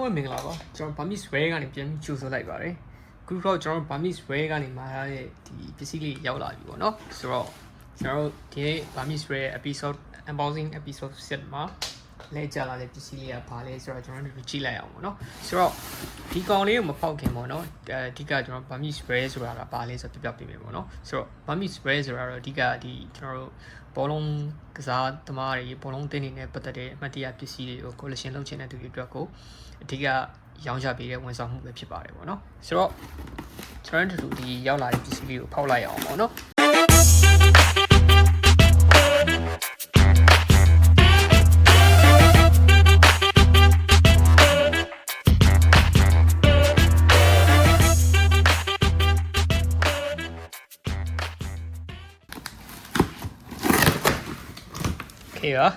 လုံးပဲမင်္ဂလာပါကျွန်တော် Burmese Wear ကနေပြန်ပြီးကြိုဆိုလိုက်ပါတယ်ခုတော့ကျွန်တော် Burmese Wear ကနေမှာရတဲ့ဒီပစ္စည်းလေးရောက်လာပြီပေါ့နော်ဆိုတော့ကျွန်တော်တို့ဒီနေ့ Burmese Wear episode unboxing episode 7မှာ လဲကြလာတဲ့ပစ္စည်းလေးကဘာလဲဆိုတော့ကျွန်တော်တို့ကြည့်လိုက်အောင်ပေါ့နော်ဆိုတော့ဒီကောင်လေးကိုမဖောက်ခင်ပေါ့နော်အဲအဓိကကျွန်တော် Burmese Wear ဆိုတာကဘာလဲဆိုတော့ပြပြပေးမယ်ပေါ့နော်ဆိုတော့ Burmese Wear ဆိုတာတော့အဓိကဒီကျွန်တော်တို့ဘောလုံးကစားသမားတွေဘောလုံးတင်းနေနဲ့ပတ်သက်တဲ့အမှတ်တရပစ္စည်းတွေကို collection လုပ်ချင်တဲ့သူတွေအတွက်ကိုအဓိကရောင်းချပေးတဲ့ဝန်ဆောင်မှုပဲဖြစ်ပါတယ်ပေါ့နော်ဆိုတော့ကျွန်တော်တို့ဒီရောက်လာတဲ့ပစ္စည်းလေးကိုဖောက်လိုက်အောင်ပေါ့နော် Okay ပါ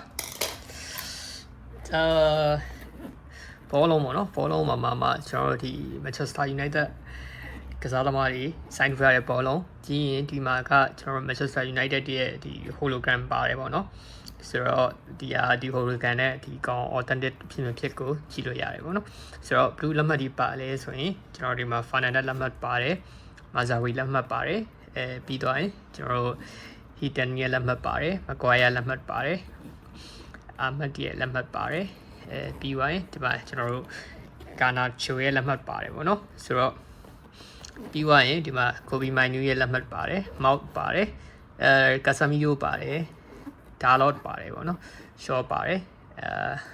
အာဘောလုံးပေါ့နော်ဘောလုံးမှာမှာမှာကျွန်တော်တို့ဒီ Manchester United ကစားသမားတွေ sign ထားတဲ့ဘောလုံးကြီးရင်ဒီမှာကကျွန်တော် Manchester United ရဲ့ဒီ hologram ပါတယ်ပေါ့နော်ဆိုတော့ဒီဟာဒီ hologram နဲ့ဒီကောင် authentic ဖြစ်မဖြစ်ကိုကြည့်လို့ရတယ်ပေါ့နော်ဆိုတော့ blue လက်မှတ်ဒီပါလဲဆိုရင်ကျွန်တော်ဒီမှာ Fernandez လက်မှတ်ပါတယ် Mazawi လက်မှတ်ပါတယ်အဲပြီးတော့ကျွန်တော်တို့ Hitan ရဲ့လက်မှတ်ပါတယ်မကွာရလက်မှတ်ပါတယ်အာမတ်ရဲ့လက်မှတ်ပါတယ်အဲပြီးသွားရင်ဒီမှာကျွန်တော်တို့ကာနာချိုရဲ့လက်မှတ်ပါတယ်ပေါ့နော်ဆိုတော့ပြီးသွားရင်ဒီမှာကိုဘီမိုင်နူရဲ့လက်မှတ်ပါတယ်မောက်ပါတယ်အဲကာဆာမီယိုပါတယ်ဒါလော့ပါတယ်ပေါ့နော်ရှော့ပါတယ်အဲ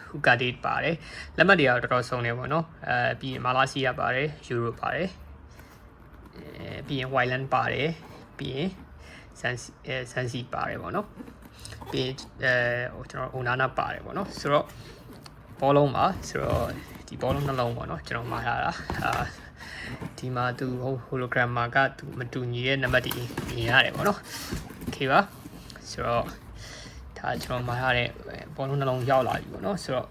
ဟူကာဒေ့ပါတယ်လက်မှတ်တွေကတော့တော်တော်စုံနေပေါ့နော်အဲပြီးရင်မာလာစီယာပါတယ်ယူရိုပါတယ်အဲပြီးရင်ဝိုင်လန်ပါတယ်ပြီးရင် ဆန်စီအဲဆန်စီပါတယ်ပေါ့နော်ပြီးရင်အဲဟိုကျွန်တော်အိုနာနာပါတယ်ပေါ့နော်ဆိုတော့ဘောလုံးပါဆိုတော့ဒီဘောလုံးနှလုံးပေါ့နော်ကျွန်တော်မှားထားတာအာဒီမှာသူဟို hologram မှာကသူမတူညီတဲ့နံပါတ်တွေမြင်ရတယ်ပေါ့နော်โอเคပါဆိုတော့ဒါကျွန်တော်မှားထားတဲ့ဘောလုံးနှလုံးရောက်လာပြီပေါ့နော်ဆိုတော့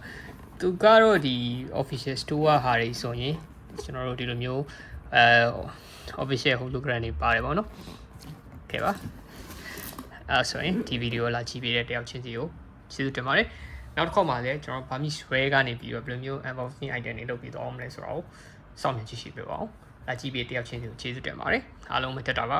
သူကတော့ဒီ official store ဟာတွေဆိုရင်ကျွန်တော်တို့ဒီလိုမျိုးအဲ official hologram တွေပါတယ်ပေါ့နော် ခဲ့ပါအဲဆိုရင်ဒီဗီဒီယိုလာကြည့်ပေးတဲ့တယောက်ချင်းစီကိုကျေးဇူးတင်ပါတယ်နောက်တစ်ခေါက်မှာလည်းကျွန်တော်ဘာမီဆွဲကနေပြီးတော့ဘယ်လိုမျိုး unboxing item တွေလုပ်ပြီးတော့အောင်မလဲဆိုတော့စောင့်မျှကြည့်ရှိပေးပါအောင်လာကြည့်ပေးတယောက်ချင်းစီကိုကျေးဇူးတင်ပါတယ်အားလုံးမတက်တာပါ